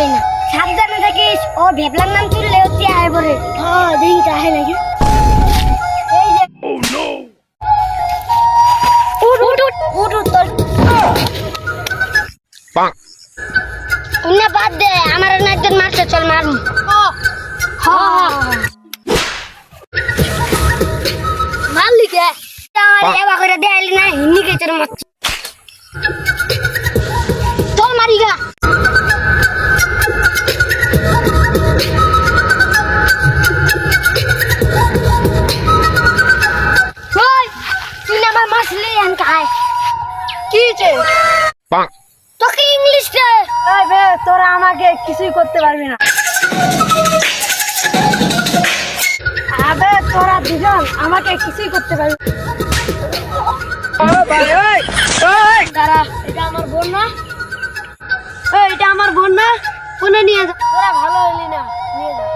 হবে না। সাবধানে থাকিস। ও ভেবলার নাম তুললে অতি আয় পরে হ্যাঁ দেখি আহে নাকি? তোর। বাদ দে আমার একজন মারছে চল মারুন মারলি কে? আমার এবার করে দেয়ালি না হিন্দি কে তোর মারছে আমার মাসলে আন খায়। কি যে? তোকে ইংলিশ রে এই বে তোরা আমাকে কিছুই করতে পারবি না। আবে তোরা দুজন আমাকে কিছুই করতে পারবি না। দাঁড়া এটা আমার বোন না। এই, এটা আমার বোন না। কোনে নিয়ে যা। তোরা ভালো হইলি না নিয়ে যা।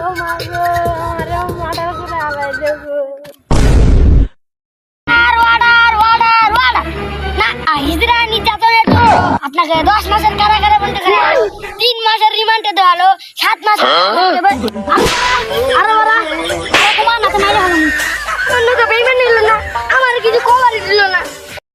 ও মা গো আমারে মাটার করে আলাই দেবো আর ওয়ার্ডার ওয়ার্ডার ওয়ার্ডার না হিজরা নির্যাতনের তো আপনাকে দশ মাসের কারাগারে বলতে